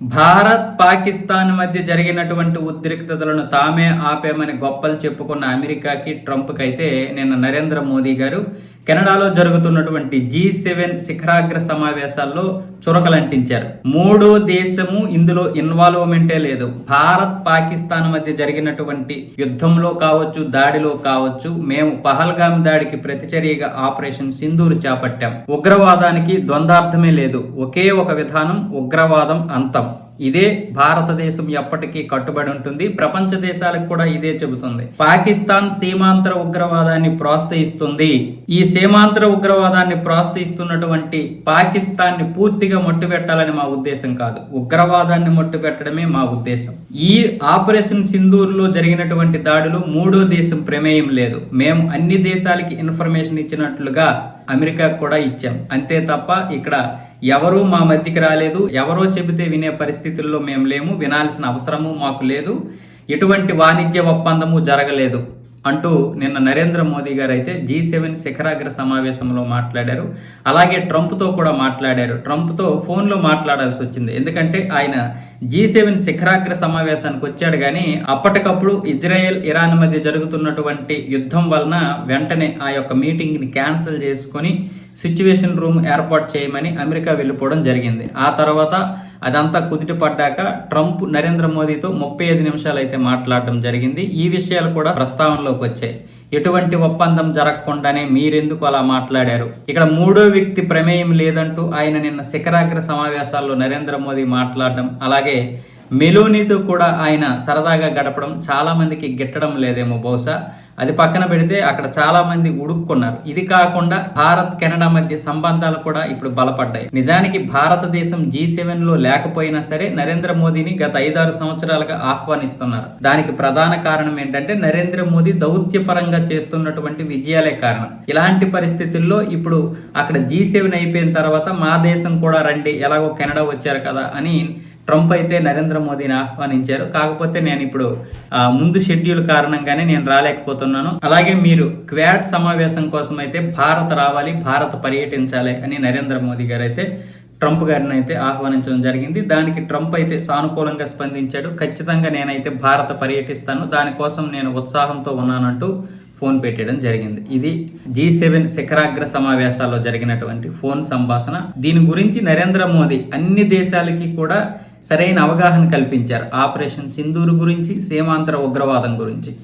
భారత్ పాకిస్తాన్ మధ్య జరిగినటువంటి ఉద్రిక్తతలను తామే ఆపేమని గొప్పలు చెప్పుకున్న అమెరికాకి ట్రంప్కి అయితే నిన్న నరేంద్ర మోదీ గారు కెనడాలో జరుగుతున్నటువంటి జీ సెవెన్ శిఖరాగ్ర సమావేశాల్లో చురకలంటించారు. మూడో దేశము ఇందులో ఇన్వాల్వ్మెంటే లేదు. భారత్ పాకిస్తాన్ మధ్య జరిగినటువంటి యుద్ధంలో కావచ్చు దాడిలో కావచ్చు మేము పహల్గామ్ దాడికి ప్రతిచర్యగా ఆపరేషన్ సింధూరు చేపట్టాం. ఉగ్రవాదానికి ద్వంద్వార్థమే లేదు. ఒకే ఒక విధానం ఉగ్రవాదం అంతం. ఇదే భారతదేశం ఎప్పటికీ కట్టుబడి ఉంటుంది. ప్రపంచ దేశాలకు కూడా ఇదే చెబుతుంది. పాకిస్తాన్ సీమాంతర ఉగ్రవాదాన్ని ప్రోత్సహిస్తుంది. ఈ సీమాంతర ఉగ్రవాదాన్ని ప్రోత్సహిస్తున్నటువంటి పాకిస్తాన్ని పూర్తిగా మట్టుబెట్టాలని మా ఉద్దేశం కాదు. ఉగ్రవాదాన్ని మట్టుబెట్టడమే మా ఉద్దేశం. ఈ ఆపరేషన్ సింధూర్లో జరిగినటువంటి దాడులు మూడో దేశం ప్రమేయం లేదు. మేము అన్ని దేశాలకి ఇన్ఫర్మేషన్ ఇచ్చినట్లుగా అమెరికాకు కూడా ఇచ్చాం. అంతే తప్ప ఇక్కడ ఎవరూ మా మధ్యకి రాలేదు. ఎవరో చెబితే వినే పరిస్థితుల్లో మేము లేము. వినాల్సిన అవసరము మాకు లేదు. ఎటువంటి వాణిజ్య ఒప్పందము జరగలేదు అంటూ నిన్న నరేంద్ర మోదీ గారు అయితే జీ సెవెన్ శిఖరాగ్ర సమావేశంలో మాట్లాడారు. అలాగే ట్రంప్తో కూడా మాట్లాడారు. ట్రంప్తో ఫోన్లో మాట్లాడాల్సి వచ్చింది. ఎందుకంటే ఆయన జీ సెవెన్ శిఖరాగ్ర సమావేశానికి వచ్చాడు కానీ అప్పటికప్పుడు ఇజ్రాయెల్ ఇరాన్ మధ్య జరుగుతున్నటువంటి యుద్ధం వలన వెంటనే ఆ యొక్క మీటింగ్ని క్యాన్సిల్ చేసుకొని సిచ్యువేషన్ రూమ్ ఏర్పాటు చేయమని అమెరికా వెళ్ళిపోవడం జరిగింది. ఆ తర్వాత అదంతా కుదిటి పడ్డాక ట్రంప్ నరేంద్ర మోదీతో ముప్పై ఐదు నిమిషాలు అయితే మాట్లాడడం జరిగింది. ఈ విషయాలు కూడా ప్రస్తావనలోకి వచ్చాయి. ఎటువంటి ఒప్పందం జరగకుండానే మీరెందుకు అలా మాట్లాడారు? ఇక్కడ మూడో వ్యక్తి ప్రమేయం లేదంటూ ఆయన నిన్న శిఖరాగ్ర సమావేశాల్లో నరేంద్ర మోదీ మాట్లాడడం అలాగే మెలోనీతో కూడా ఆయన సరదాగా గడపడం చాలామందికి గిట్టడం లేదేమో బహుశా. అది పక్కన పెడితే అక్కడ చాలామంది ఉడుక్కున్నారు. ఇది కాకుండా భారత్ కెనడా మధ్య సంబంధాలు కూడా ఇప్పుడు బలపడ్డాయి. నిజానికి భారతదేశం జీ సెవెన్లో లేకపోయినా సరే నరేంద్ర మోదీని గత ఐదారు సంవత్సరాలుగా ఆహ్వానిస్తున్నారు. దానికి ప్రధాన కారణం ఏంటంటే నరేంద్ర మోదీ దౌత్యపరంగా చేస్తున్నటువంటి విజయాలే కారణం. ఇలాంటి పరిస్థితుల్లో ఇప్పుడు అక్కడ జీ సెవెన్ అయిపోయిన తర్వాత మా దేశం కూడా రండి ఎలాగో కెనడా వచ్చారు కదా అని ట్రంప్ అయితే నరేంద్ర మోదీని ఆహ్వానించారు. కాకపోతే నేను ఇప్పుడు ముందు షెడ్యూల్ కారణంగానే నేను రాలేకపోతున్నాను. అలాగే మీరు క్వాడ్ సమావేశం కోసం అయితే భారత్ రావాలి భారత్ పర్యటించాలి అని నరేంద్ర మోదీ గారు అయితే ట్రంప్ గారిని అయితే ఆహ్వానించడం జరిగింది. దానికి ట్రంప్ అయితే సానుకూలంగా స్పందించాడు. ఖచ్చితంగా నేనైతే భారత పర్యటిస్తాను. దానికోసం నేను ఉత్సాహంతో ఉన్నానంటూ ఫోన్ పెట్టడం జరిగింది. ఇది జీ సెవెన్ శిఖరాగ్ర సమావేశాల్లో జరిగినటువంటి ఫోన్ సంభాషణ. దీని గురించి నరేంద్ర మోదీ అన్ని దేశాలకి కూడా సరైన అవగాహన కల్పించారు. ఆపరేషన్ సింధూరు గురించి సీమాంతర ఉగ్రవాదం గురించి.